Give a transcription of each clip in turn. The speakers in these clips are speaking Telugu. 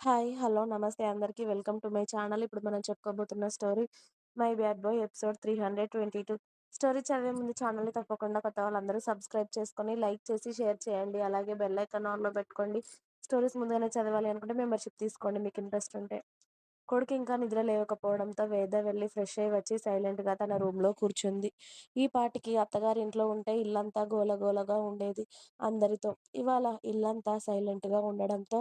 హాయ్. హలో. నమస్తే అందరికీ వెల్కమ్ టు మై ఛానల్. ఇప్పుడు మనం చెప్పుకోబోతున్న story 'my bad boy' episode 322. Story చదివే ముందు ఛానల్‌ని తప్పకుండా కొత్త వాళ్ళందరూ సబ్స్క్రైబ్ చేసుకొని, లైక్ చేసి, షేర్ చేయండి. అలాగే బెల్ ఐకాన్ ఆన్‌లో పెట్టుకోండి. స్టోరీస్ ముందుగానే చదవాలి అనుకుంటే మెంబర్‌షిప్ తీసుకోండి మీకు ఇంట్రెస్ట్ ఉంటే. కొడుకు ఇంకా నిద్ర లేవకపోవడంతో వేద వెళ్ళి ఫ్రెష్ అయి వచ్చి సైలెంట్‌గా తన రూమ్‌లో కూర్చుంది. ఈ పాటికి అత్తగారి ఇంట్లో ఉంటే ఇల్లంతా గోలగోలగా ఉండేది అందరితో. ఇవాళ ఇల్లంతా సైలెంట్‌గా ఉండడంతో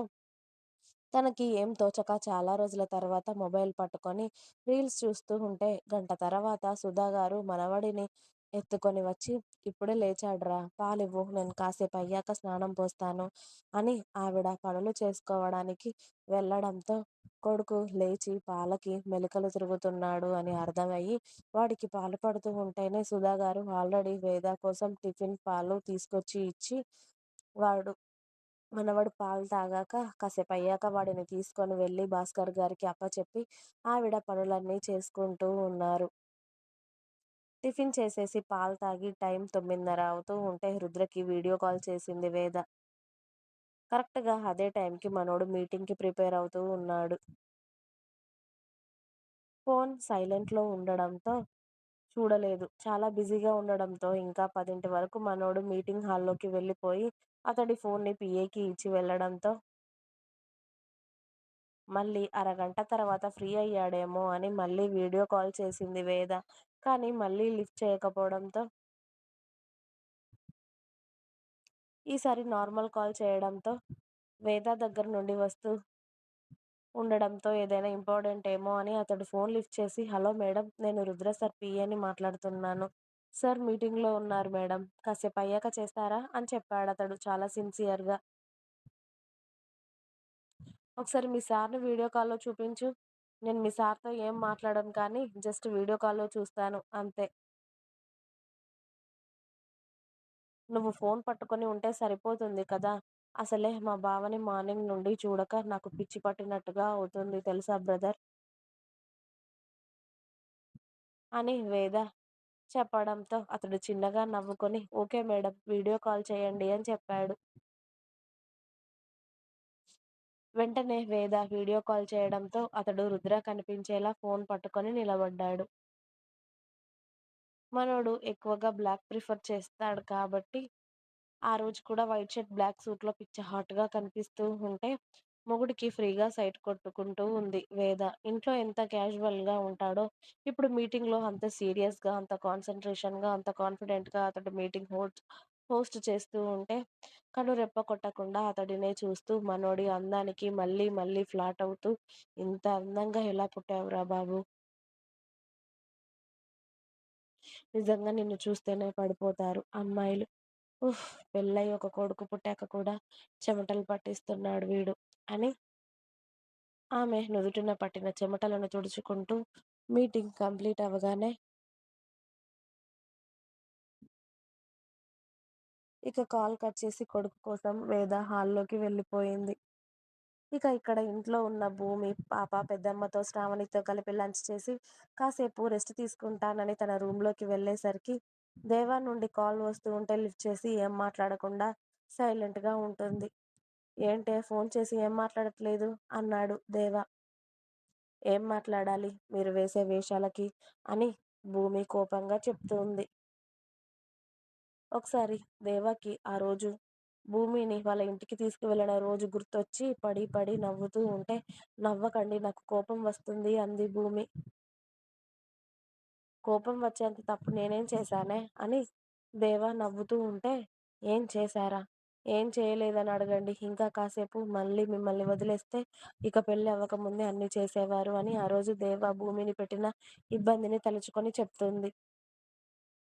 తనకి ఏం తోచక చాలా రోజుల తర్వాత మొబైల్ పట్టుకొని రీల్స్ చూస్తూ ఉంటే గంట తర్వాత సుధా గారు మనవడిని ఎత్తుకొని వచ్చి ఇప్పుడే లేచాడురా పాలివ్వు నేను కాసేపు అయ్యాక స్నానం పోస్తాను అని ఆవిడ పనులు చేసుకోవడానికి వెళ్ళడంతో కొడుకు లేచి పాలకి మెలికలు తిరుగుతున్నాడు అని అర్థమయ్యి వాడికి పాలు పడుతూ ఉంటేనే సుధాగారు ఆల్రెడీ వేద కోసం టిఫిన్ పాలు తీసుకొచ్చి ఇచ్చి వాడు మనవడు పాలు తాగాక కాసేపు అయ్యాక వాడిని తీసుకొని వెళ్ళి భాస్కర్ గారికి అప్పచెప్పి ఆవిడ పనులన్నీ చేసుకుంటూ ఉన్నారు. టిఫిన్ చేసేసి పాలు తాగి టైం తొమ్మిదిన్నర అవుతూ ఉంటే రుద్రకి వీడియో కాల్ చేసింది వేద. కరెక్ట్‌గా అదే టైంకి మనోడు మీటింగ్‌కి ప్రిపేర్ అవుతూ ఉన్నాడు. ఫోన్ సైలెంట్‌లో ఉండడంతో చూడలేదు. చాలా బిజీగా ఉండడంతో ఇంకా పదింటి వరకు మనోడు మీటింగ్ హాల్లోకి వెళ్ళిపోయి అతడి ఫోన్ని పిఏకి ఇచ్చి వెళ్ళడంతో మళ్ళీ అరగంట తర్వాత ఫ్రీ అయ్యాడేమో అని మళ్ళీ వీడియో కాల్ చేసింది వేద. కానీ మళ్ళీ లిఫ్ట్ చేయకపోవడంతో ఈసారి నార్మల్ కాల్ చేయడంతో వేద దగ్గర నుండి వస్తూ ఉండడంతో ఏదైనా ఇంపార్టెంట్ ఏమో అని అతడు ఫోన్ లిఫ్ట్ చేసి హలో మేడం నేను రుద్ర సార్ పిఏని మాట్లాడుతున్నాను. సార్ మీటింగ్‌లో ఉన్నారు మేడం. కాసేపు అయ్యాక చేస్తారా అని చెప్పాడు అతడు చాలా సిన్సియర్‌గా. ఒకసారి మీ సార్‌ని వీడియో కాల్‌లో చూపించు. నేను మీ సార్‌తో ఏం మాట్లాడను కానీ జస్ట్ వీడియో కాల్‌లో చూస్తాను అంతే. నువ్వు ఫోన్ పట్టుకొని ఉంటే సరిపోతుంది కదా అసలే మా బావని మార్నింగ్ నుండి చూడక నాకు పిచ్చి పట్టినట్టుగా అవుతుంది తెలుసా బ్రదర్. అని వేద చెప్పడంతో అతడు చిన్నగా నవ్వుకొని ఓకే మేడం వీడియో కాల్ చేయండి అని చెప్పాడు. వెంటనే వేద వీడియో కాల్ చేయడంతో అతడు రుద్ర కనిపించేలా ఫోన్ పట్టుకొని నిలబడ్డాడు. మనోడు ఎక్కువగా బ్లాక్ ప్రిఫర్ చేస్తాడు కాబట్టి ఆ రోజు కూడా వైట్ షర్ట్, బ్లాక్ సూట్‌లో పిచ్చ హాట్‌గా కనిపిస్తూ ఉంటే మొగుడికి ఫ్రీగా సైట్ కొట్టుకుంటూ ఉంది వేద. ఇంట్లో ఎంత క్యాజువల్‌గా ఉంటాడో ఇప్పుడు మీటింగ్‌లో అంత సీరియస్‌గా, అంత కాన్సంట్రేషన్‌గా, అంత కాన్ఫిడెంట్‌గా అతడు మీటింగ్ హోస్ట్ హోస్ట్ చేస్తూ ఉంటే కనురెప్ప కొట్టకుండా అతడినే చూస్తూ మనోడి అందానికి మళ్ళీ మళ్ళీ ఫ్లాట్ అవుతూ ఇంత అందంగా ఎలా పుట్టావురా బాబు నిజంగా నిన్ను చూస్తేనే పడిపోతారు అమ్మాయిలు. ఉఫ్! పెళ్ళై ఒక కొడుకు పుట్టాక కూడా చెమటలు పట్టిస్తున్నాడు వీడు అని ఆమె నుదుటిన పట్టిన చెమటలను తుడుచుకుంటూ మీటింగ్ కంప్లీట్ అవ్వగానే ఇక కాల్ కట్ చేసి కొడుకు కోసం వేద హాల్లోకి వెళ్ళిపోయింది. ఇక ఇక్కడ ఇంట్లో ఉన్న భూమి, పాప, పెద్దమ్మతో, శ్రావణితో కలిపి లంచ్ చేసి కాసేపు రెస్ట్ తీసుకుంటానని తన రూమ్‌లోకి వెళ్ళేసరికి దేవా నుండి కాల్ వస్తూ ఉంటే లిఫ్ట్ చేసి ఏం మాట్లాడకుండా సైలెంట్‌గా ఉంటుంది. ఏంటే ఫోన్ చేసి ఏం మాట్లాడట్లేదు అన్నాడు దేవా ఏం మాట్లాడాలి మీరు వేసే వేషాలకి అని భూమి కోపంగా చెప్తుంది. ఒకసారి దేవాకి ఆ రోజు భూమిని వాళ్ళ ఇంటికి తీసుకువెళ్ళిన రోజు గుర్తొచ్చి పడి పడి నవ్వుతూ ఉంటే నవ్వకండి నాకు కోపం వస్తుంది అంది భూమి. కోపం వచ్చేంత తప్పు నేనేం చేశానే అని దేవ నవ్వుతూ ఉంటే ఏం చేశారా? ఏం చేయలేదని అడగండి. ఇంకా కాసేపు మళ్ళీ మిమ్మల్ని వదిలేస్తే ఇక పెళ్ళి అవ్వకముందే అన్నీ చేసేవారు అని ఆ రోజు దేవ భూమిని పెట్టిన ఇబ్బందిని తలుచుకొని చెప్తుంది.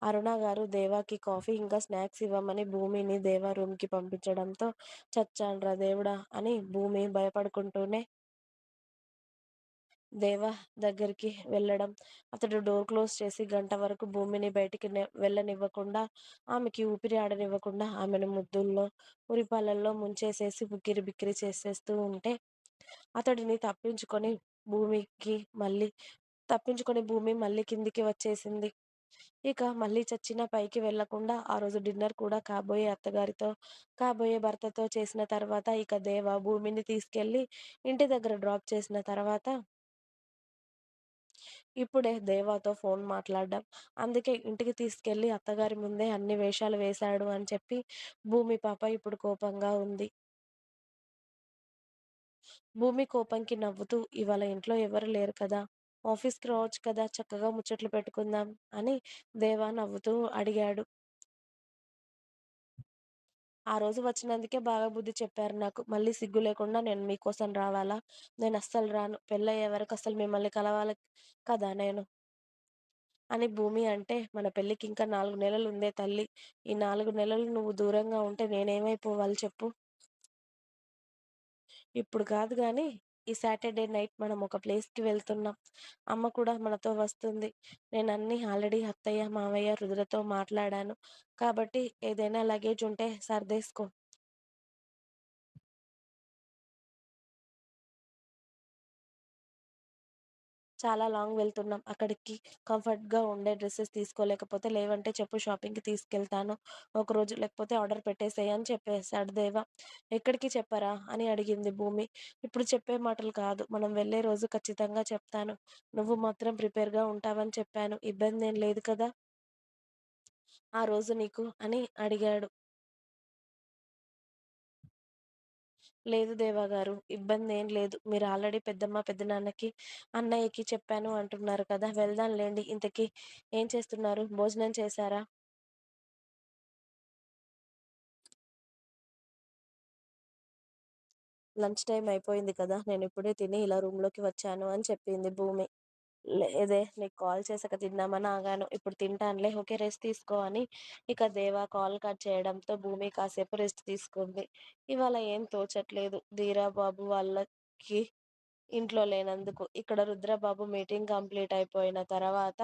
అరుణ గారు దేవాకి కాఫీ ఇంకా స్నాక్స్ ఇవ్వమని భూమిని దేవ రూమ్‌కి పంపించడంతో చచ్చాండ్రా దేవుడా అని భూమి భయపడుకుంటూనే దేవ దగ్గరికి వెళ్ళడం. అతడు డోర్ క్లోజ్ చేసి గంట వరకు భూమిని బయటికి నె వెళ్ళనివ్వకుండా, ఆమెకి ఊపిరి ఆడనివ్వకుండా ఆమెను ముద్దుల్లో, ఉరిపాలల్లో ముంచేసేసి ఉక్కిరి బిక్కిరి చేసేస్తూ ఉంటే అతడిని తప్పించుకొని భూమికి మళ్ళీ తప్పించుకొని భూమి మళ్ళీ కిందికి వచ్చేసింది. ఇక మళ్ళీ చచ్చిన పైకి వెళ్ళకుండా ఆ రోజు డిన్నర్ కూడా కాబోయే అత్తగారితో, కాబోయే భర్తతో చేసిన తర్వాత ఇక దేవ భూమిని తీసుకెళ్ళి ఇంటి దగ్గర డ్రాప్ చేసిన తర్వాత ఇప్పుడే దేవాతో ఫోన్ మాట్లాడడం అందుకే ఇంటికి తీసుకెళ్ళి అత్తగారి ముందే అన్ని వేషాలు వేశాడు అని చెప్పి భూమి పాప ఇప్పుడు కోపంగా ఉంది. భూమి కోపంకి నవ్వుతూ ఇవాళ ఇంట్లో ఎవరు లేరు కదా! ఆఫీస్‌కి రావచ్చు కదా! చక్కగా ముచ్చట్లు పెట్టుకుందాం అని దేవా నవ్వుతూ అడిగాడు. ఆ రోజు వచ్చినందుకే బాగా బుద్ధి చెప్పారు నాకు. మళ్ళీ సిగ్గు లేకుండా నేను మీకోసం రావాలా? నేను అస్సలు రాను. పెళ్ళయ్యే వరకు అసలు మిమ్మల్ని కలవాలి కదా నేను. అని భూమి అంటే, మన పెళ్ళికి ఇంకా నాలుగు నెలలు ఉందే తల్లి. ఈ నాలుగు నెలలు నువ్వు దూరంగా ఉంటే నేనేమైపోవాలి చెప్పు? ఇప్పుడు కాదు కానీ ఈ సాటర్‌డే నైట్ మనం ఒక ప్లేస్‌కి వెళ్తున్నాం. అమ్మ కూడా మనతో వస్తుంది. నేను అన్ని ఆల్రెడీ అత్తయ్య, మావయ్య, రుద్రతో మాట్లాడాను. కాబట్టి ఏదైనా లగేజ్ ఉంటే సర్దేసుకో. చాలా లాంగ్ వెళ్తున్నాం. అక్కడికి కంఫర్ట్‌గా ఉండే డ్రెస్సెస్ తీసుకోలేకపోతే లేవంటే చెప్పు షాపింగ్‌కి తీసుకెళ్తాను. ఒకరోజు లేకపోతే ఆర్డర్ పెట్టేసేయ్ అని చెప్పేసాడు దేవ. ఎక్కడికి చెప్పరా? అని అడిగింది భూమి. ఇప్పుడు చెప్పే మాటలు కాదు. మనం వెళ్ళే రోజు ఖచ్చితంగా చెప్తాను. నువ్వు మాత్రం ప్రిపేర్‌గా ఉంటావని చెప్పాను. ఇబ్బంది ఏం లేదు కదా! ఆ రోజు నీకు అని అడిగాడు. లేదు దేవాగారు ఇబ్బంది ఏం లేదు. మీరు ఆల్రెడీ పెద్దమ్మ, పెద్దనాన్నకి, అన్నయ్యకి చెప్పాను అంటున్నారు కదా! వెళ్దాం లేండి ఇంతకీ ఏం చేస్తున్నారు? భోజనం చేశారా? లంచ్ టైం అయిపోయింది కదా! నేను ఇప్పుడే తిని ఇలా రూమ్‌లోకి వచ్చాను అని చెప్పింది భూమి. లేదే నీకు కాల్ చేసాక తిందామని ఆగాను. ఇప్పుడు తింటానులే. ఓకే. రెస్ట్ తీసుకో అని ఇక దేవా కాల్ కట్ చేయడంతో భూమి కాసేపు రెస్ట్ తీసుకుంది. ఇవాళ ఏం తోచట్లేదు. ధీరా బాబు వాళ్ళకి ఇంట్లో లేనందుకు. ఇక్కడ రుద్రబాబు మీటింగ్ కంప్లీట్ అయిపోయిన తర్వాత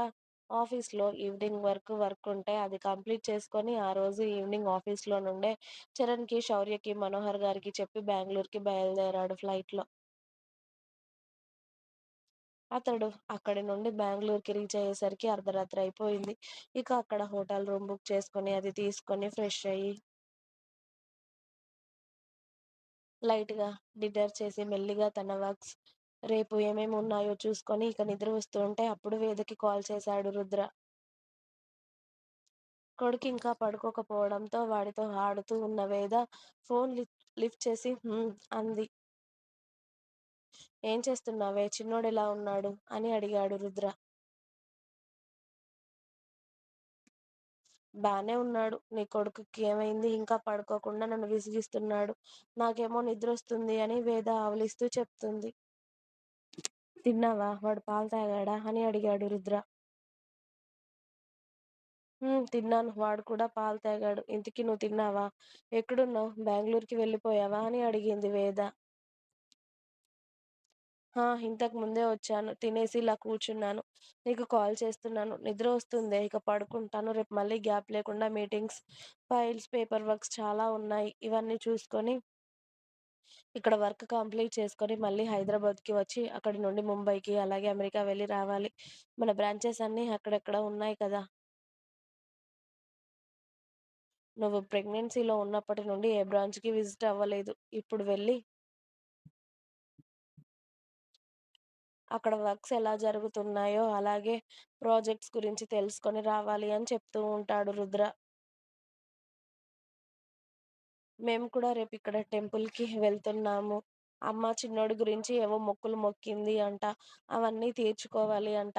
ఆఫీస్‌లో ఈవినింగ్ వర్క్ వర్క్ ఉంటే అది కంప్లీట్ చేసుకొని ఆ రోజు ఈవినింగ్ ఆఫీస్‌లో నుండే చరణ్‌కి, శౌర్యకి, మనోహర్ గారికి చెప్పి బెంగళూరుకి బయలుదేరాడు ఫ్లైట్‌లో. అతడు అక్కడి నుండి బెంగళూరుకి రీచ్ అయ్యేసరికి అర్ధరాత్రి అయిపోయింది. ఇక అక్కడ హోటల్ రూమ్ బుక్ చేసుకొని, అది తీసుకొని ఫ్రెష్ అయ్యి లైట్‌గా డిన్నర్ చేసి మెల్లిగా తన వర్క్స్ రేపు ఏమేమి ఉన్నాయో చూసుకొని ఇక నిద్ర వస్తూ ఉంటే అప్పుడు వేదకి కాల్ చేశాడు రుద్ర. కొడుకు ఇంకా పడుకోకపోవడంతో వాడితో ఆడుతూ ఉన్న వేద ఫోన్ లిఫ్ట్ చేసి అంది. ఏం చేస్తున్నావే? చిన్నోడెలా ఉన్నాడు? అని అడిగాడు రుద్ర. బానే ఉన్నాడు. నీ కొడుకుకి ఏమైంది? ఇంకా పడుకోకుండా నన్ను విసిగిస్తున్నాడు. నాకేమో నిద్ర వస్తుంది అని వేద ఆవలిస్తూ చెప్తుంది. తిన్నావా? వాడు పాలు తాగాడా? అని అడిగాడు రుద్ర. తిన్నాను. వాడు కూడా పాలు తాగాడు. ఇంతకీ నువ్వు తిన్నావా? ఎక్కడున్నావు? బెంగళూరుకి వెళ్ళిపోయావా? అని అడిగింది వేద. ఆ! ఇంతకు ముందే వచ్చాను. తినేసి ఇలా కూర్చున్నాను. నీకు కాల్ చేస్తున్నాను. నిద్ర వస్తుందే ఇక పడుకుంటాను. రేపు మళ్ళీ గ్యాప్ లేకుండా మీటింగ్స్, ఫైల్స్, పేపర్ వర్క్స్ చాలా ఉన్నాయి. ఇవన్నీ చూసుకొని ఇక్కడ వర్క్ కంప్లీట్ చేసుకొని మళ్ళీ హైదరాబాద్‌కి వచ్చి అక్కడి నుండి ముంబైకి, అలాగే అమెరికా వెళ్ళి రావాలి. మన బ్రాంచెస్ అన్నీ అక్కడెక్కడ ఉన్నాయి కదా! నువ్వు ప్రెగ్నెన్సీలో ఉన్నప్పటి నుండి ఏ బ్రాంచ్‌కి విజిట్ అవ్వలేదు. ఇప్పుడు వెళ్ళి అక్కడ వర్క్స్ ఎలా జరుగుతున్నాయో, అలాగే ప్రాజెక్ట్స్ గురించి తెలుసుకొని రావాలి అని చెప్తూ ఉంటాడు రుద్ర. మేము కూడా రేపిక్కడ టెంపుల్‌కి వెళ్తున్నాము. అమ్మ చిన్నోడి గురించి ఏవో మొక్కులు మొక్కింది అంట. అవన్నీ తీర్చుకోవాలి అంట.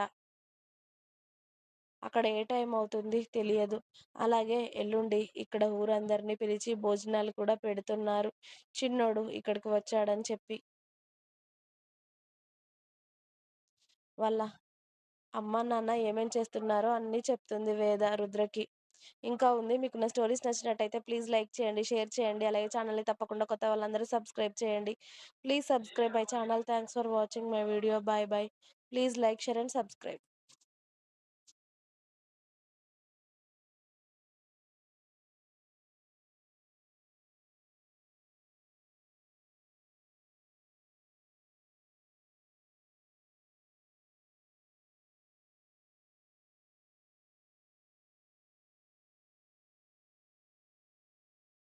అక్కడ ఏ టైం అవుతుంది తెలియదు. అలాగే ఎల్లుండి ఇక్కడ ఊరందరిని పిలిచి భోజనాలు కూడా పెడుతున్నారు. చిన్నోడు ఇక్కడికి వచ్చాడని చెప్పి. వాళ్ళ అమ్మ, నాన్న ఏమేం చేస్తున్నారో అన్నీ చెప్తుంది వేద రుద్రకి. ఇంకా ఉంది. మీకు నా స్టోరీస్ నచ్చినట్టయితే ప్లీజ్ లైక్ చేయండి, షేర్ చేయండి. అలాగే ఛానల్ని తప్పకుండా కొత్త వాళ్ళందరూ సబ్స్క్రైబ్ చేయండి. Please subscribe my channel. Thanks for watching my video. Bye bye please like, share and subscribe.